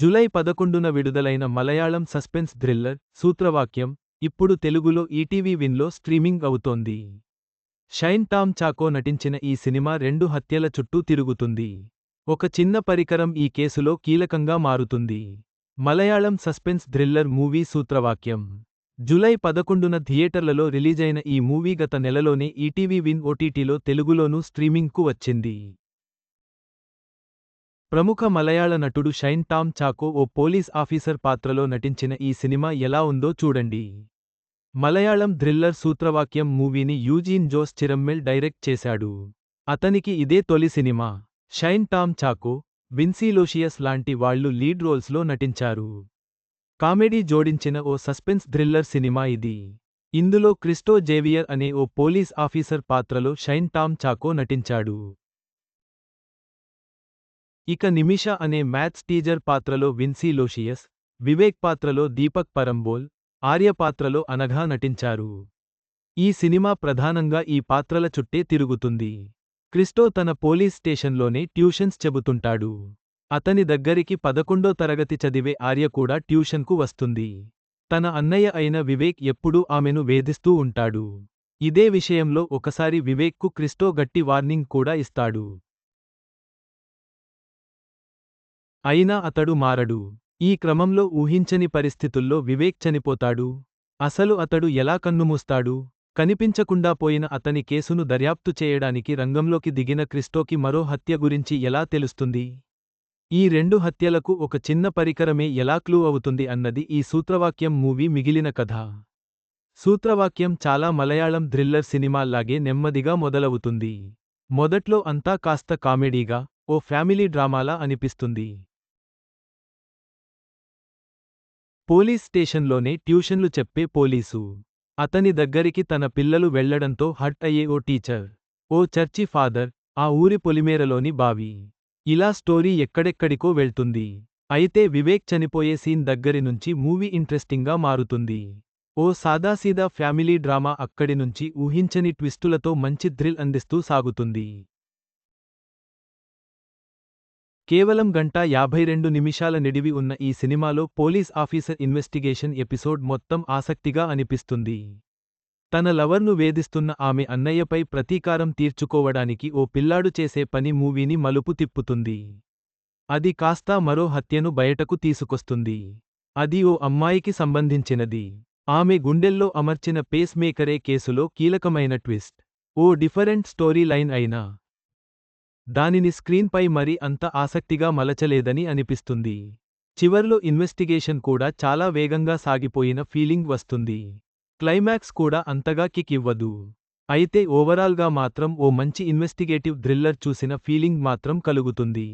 July పదకొండున విడుదలైన Malayalam suspense thriller Soothravakyam ఇప్పుడు తెలుగులో ఈటీవీ విన్లో స్ట్రీమింగ్ అవుతోంది. షైన్ టామ్ చాకో నటించిన ఈ సినిమా రెండు హత్యల చుట్టూ తిరుగుతుంది. ఒక చిన్న పరికరం ఈ కేసులో కీలకంగా మారుతుంది. Malayalam suspense thriller movie Soothravakyam. July పదకొండున థియేటర్లలో రిలీజైన ఈ మూవీ గత నెలలోనే ఈటీవీ విన్ ఓటీటీలో తెలుగులోనూ స్ట్రీమింగ్కు వచ్చింది. ప్రముఖ మలయాళ నటుడు షైన్ టామ్ చాకో ఓ పోలీస్ ఆఫీసర్ పాత్రలో నటించిన ఈ సినిమా ఎలా ఉందో చూడండి. మలయాళం థ్రిల్లర్ సూత్రవాక్యం మూవీని యూజీన్ జోస్ చిరమ్మెల్ డైరెక్ట్ చేశాడు. అతనికి ఇదే తొలి సినిమా. షైన్ టామ్ చాకో విన్సీలోషియస్ లాంటి వాళ్ళు లీడ్ రోల్స్లో నటించారు. కామెడీ జోడించిన ఓ సస్పెన్స్ థ్రిల్లర్ సినిమా ఇది. ఇందులో క్రిస్టో జేవియర్ అనే ఓ పోలీస్ ఆఫీసర్ పాత్రలో షైన్ టామ్ చాకో నటించాడు. ఇక నిమిష అనే మ్యాథ్స్ టీజర్ పాత్రలో విన్సీ లోషియస్ వివేక్ పాత్రలో దీపక్ పరంబోల్ ఆర్య పాత్రలో అనఘా నటించారు. ఈ సినిమా ప్రధానంగా ఈ పాత్రల చుట్టే తిరుగుతుంది. క్రిస్టో తన పోలీస్ స్టేషన్లోనే ట్యూషన్స్ చెబుతుంటాడు. అతని దగ్గరికి పదకొండో తరగతి చదివే ఆర్య కూడా ట్యూషన్కు వస్తుంది. తన అన్నయ్య అయిన వివేక్ ఎప్పుడూ ఆమెను వేధిస్తూ ఉంటాడు. ఇదే విషయంలో ఒకసారి వివేక్కు క్రిస్టో గట్టి వార్నింగ్ కూడా ఇస్తాడు. అయినా అతడు మారడు. ఈ క్రమంలో ఊహించని పరిస్థితుల్లో వివేక్ చనిపోతాడు. అసలు అతడు ఎలా కన్నుమూస్తాడు? కనిపించకుండా పోయిన అతని కేసును దర్యాప్తు చేయడానికి రంగంలోకి దిగిన క్రిస్టోకి మరో హత్య గురించి ఎలా తెలుస్తుంది? ఈ రెండు హత్యలకు ఒక చిన్న పరికరమే ఎలా క్లూ అవుతుంది అన్నది ఈ సూత్రవాక్యం మూవీ మిగిలిన కథ. సూత్రవాక్యం చాలా మలయాళం థ్రిల్లర్ సినిమాల్లాగే నెమ్మదిగా మొదలవుతుంది. మొదట్లో అంతా కాస్త కామెడీగా ఓ ఫ్యామిలీ డ్రామాలా అనిపిస్తుంది. పోలీస్ స్టేషన్లోనే ట్యూషన్లు చెప్పే పోలీసు. అతని దగ్గరికి తన పిల్లలు వెళ్ళడంతో హట్ అయ్యే ఓ టీచర్ ఓ చర్చి ఫాదర్ ఆ ఊరి పొలిమేరలోని బావి. ఇలా స్టోరీ ఎక్కడెక్కడికో వెళ్తుంది. అయితే వివేక్ చనిపోయే సీన్ దగ్గరి నుంచి మూవీ ఇంట్రెస్టింగ్గా మారుతుంది. ఓ సాదాసీదా ఫ్యామిలీ డ్రామా అక్కడి నుంచి ఊహించని ట్విస్టులతో మంచి థ్రిల్ అందిస్తూ సాగుతుంది. కేవలం గంట యాభై రెండు నిమిషాల నిడివి ఉన్న ఈ సినిమాలో పోలీస్ ఆఫీసర్ ఇన్వెస్టిగేషన్ ఎపిసోడ్ మొత్తం ఆసక్తిగా అనిపిస్తుంది. తన లవర్ను వేధిస్తున్న ఆమె అన్నయ్యపై ప్రతీకారం తీర్చుకోవడానికి ఓ పిల్లాడు చేసే పని మూవీని మలుపు తిప్పుతుంది. అది కాస్తా మరో హత్యను బయటకు తీసుకొస్తుంది. అది ఓ అమ్మాయికి సంబంధించినది. ఆమె గుండెల్లో అమర్చిన పేస్ మేకరే కేసులో కీలకమైన ట్విస్ట్. ఓ డిఫరెంట్ స్టోరీ లైన్ అయినా దానిని స్క్రీన్పై మరి అంత ఆసక్తిగా మలచలేదని అనిపిస్తుంది. చివర్లో ఇన్వెస్టిగేషన్ కూడా చాలా వేగంగా సాగిపోయిన ఫీలింగ్ వస్తుంది. క్లైమాక్స్ కూడా అంతగా కిక్ ఇవ్వదు. అయితే ఓవరాల్గా మాత్రం ఓ మంచి ఇన్వెస్టిగేటివ్ థ్రిల్లర్ చూసిన ఫీలింగ్ మాత్రం కలుగుతుంది.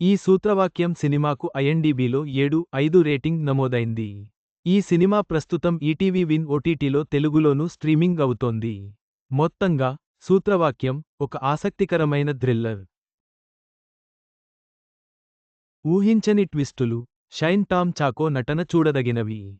ఈ సూత్రవాక్యం సినిమాకు ఐఎన్డీబీలో ఏడు ఐదు రేటింగ్ నమోదైంది. ఈ సినిమా ప్రస్తుతం ఈటీవీ విన్ ఓటీటీలో తెలుగులోనూ స్ట్రీమింగ్ అవుతోంది. మొత్తంగా సూత్రవాక్యం ఒక ఆసక్తికరమైన థ్రిల్లర్. ఊహించని ట్విస్టులు షైన్ టామ్ చాకో నటన చూడదగినవి.